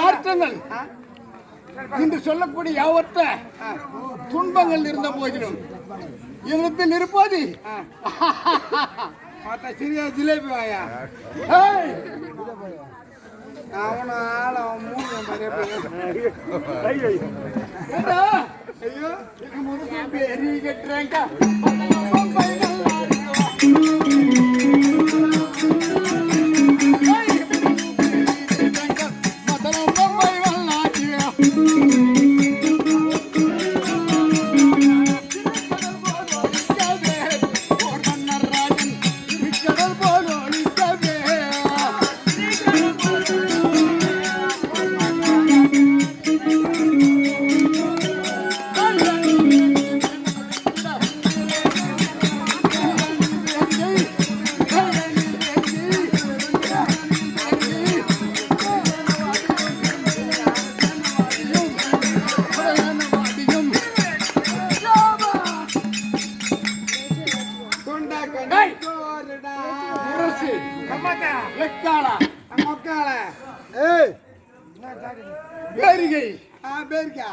மாற்றங்கள். இன்று சொல்லக்கூடிய யாவற்ற துன்பங்கள் இருந்த போதிலும் என்னிடத்தில் இருப்பது சிறிய ஜிலேபி வாயா. அவன ஆள அவன் மூணு? ஐயோ பெரிய கட்டுறேங்க. வேரிகை, ஆ பேருக்கா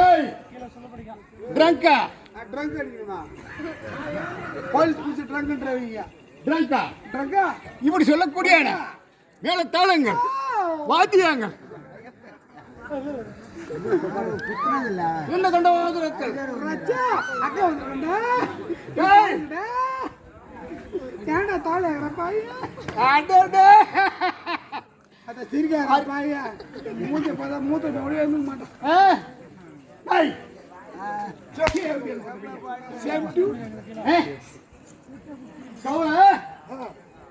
ஏய், ட்ரங்கா, ட்ரங்க் அடிக்கணுமா? போலீஸ் பிடிச்சி ட்ரங்க்ன்றவங்க ட்ரங்கா. ட்ரங்கா? இப்படி சொல்லக்கூடிய மேல தாளங்கள் வாத்தியாங்கள் என்ன கண்ட அக்கா ஏய், ஏண்டா தாளை அடடே. மூத்த பார்த்தா மூத்த ஒளி வந்து மாட்டான்.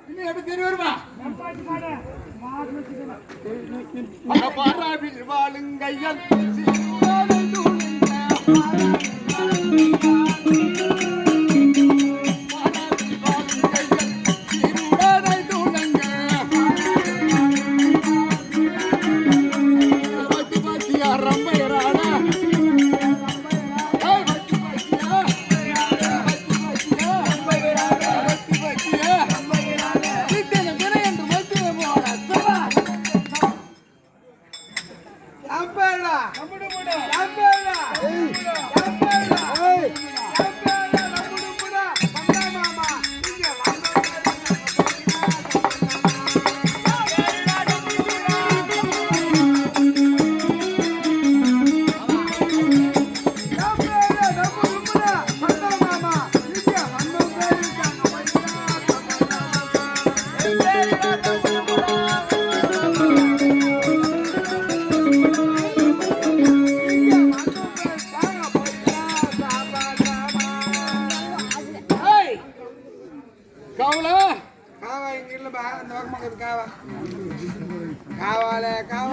இன்னும் எப்படி தெரிய வருமா? மகபாராவில் வாழுங்கையன்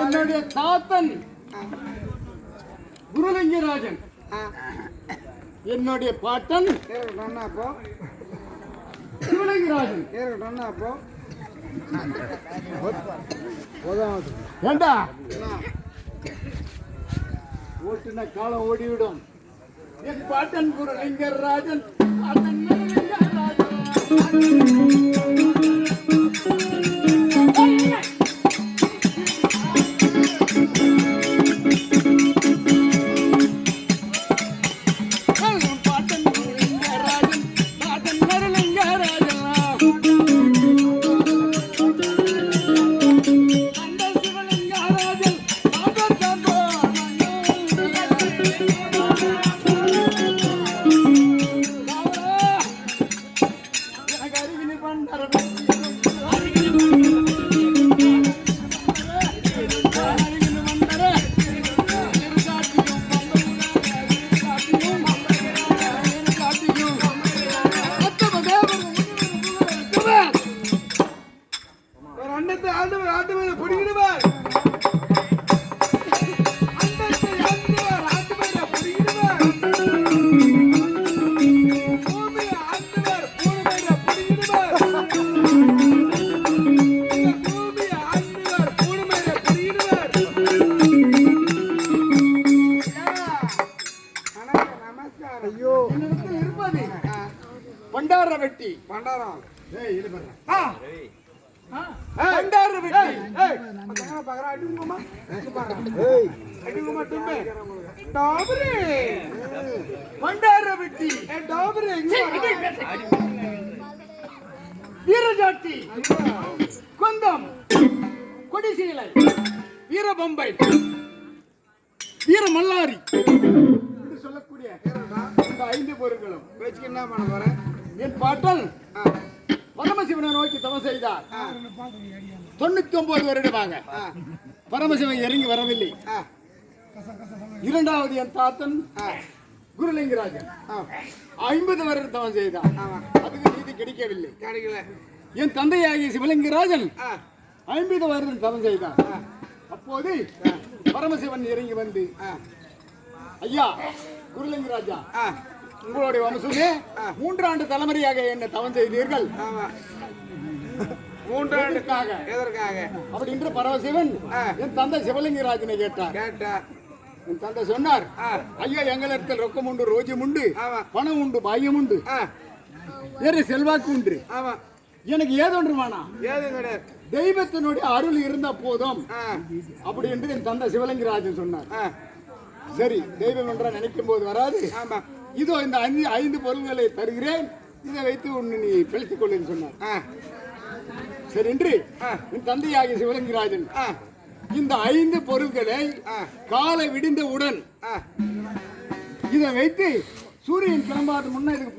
என்னுடைய தாத்தன் குருலிங்கராஜன். என்னுடைய பாட்டன் சிவலிங்கராஜன். ஏண்டா? ஓட்டுன காலம் ஓடிவிடும். என் பாட்டன் குருலிங்கராஜன் அதன் பாட்டன் எனக்கு அருகினி ஐயோ. என்னிடத்தில் இருப்பது. பண்டார வெட்டி. பண்டாரம். ஏய் இது வெட்டி. ஏய் பக்கமா பகரா அடிங்கமா ஏய். அடிங்கமா வெட்டி. ஏ டாபரே வீரஜாட்டி. கொந்தம். கொடிசீலை. வீரபம்பை. வீரமல்லாரி. சொல்லக்கூடிய இந்த ஐந்து பொருட்களும் வச்சுக்கு என்ன பண்ண போறேன் என் பாட்டன் ஆ பரமசிவனை நோக்கி தவம் செய்தார். தொண்ணூத்தி ஒன்பது வருடமாக பரமசிவன் இறங்கி வரவில்லை. இரண்டாவது என் தாத்தன் குருலிங்கராஜன். ஐம்பது வருடம் தவம் செய்தார். அதுக்கு நீதி கிடைக்கவில்லை. கிடைக்கல. என் தந்தையாகிய சிவலிங்கராஜன் ஐம்பது வருடம் தவம் செய்தார். அப்போது பரமசிவன் இறங்கி வந்து ஐயா குருலிங்கராஜா ஆ. உங்களுடைய வம்சமே மூன்றாண்டு தலைமுறையாக என்ன தவம் செய்தீர்கள். ஆமா. மூன்றாண்டு எதற்காக? அப்படின்ற பரமசிவன் என் தந்தை சிவலிங்கராஜனை கேட்டார். கேட்டா என் தந்தை சொன்னார் ஐயா எங்களிடத்தில் ரொக்கம் உண்டு ரோஜம் உண்டு பணம் உண்டு பாயம் உண்டு. வேறு செல்வாக்கு உண்டு. ஆமா. எனக்கு ஏதொன்று வேணாம் ஏதும் கிடையாது. தெய்வத்தினுடைய அருள் இருந்த போதும். அப்படி என்று என் தந்தை சிவலிங்கராஜன் சொன்னார். சரி தெய்வம் என்ற நினைக்கும் போது வராது. ஆமா. இதோ இந்த ஐந்து ஐந்து பொருள்களை தருகிறேன். இதை வைத்து உன்னை நீ பிழைத்துக் கொள்ளுன்னு சொன்னார். சரி என்று. என் தந்தையாகிய சிவலிங்கராஜன் இந்த ஐந்து பொருட்களை ஆ. காலை விடிந்தவுடன் இதை வைத்து சூரியன் கிளம்பாத முன்ன இதுக்கு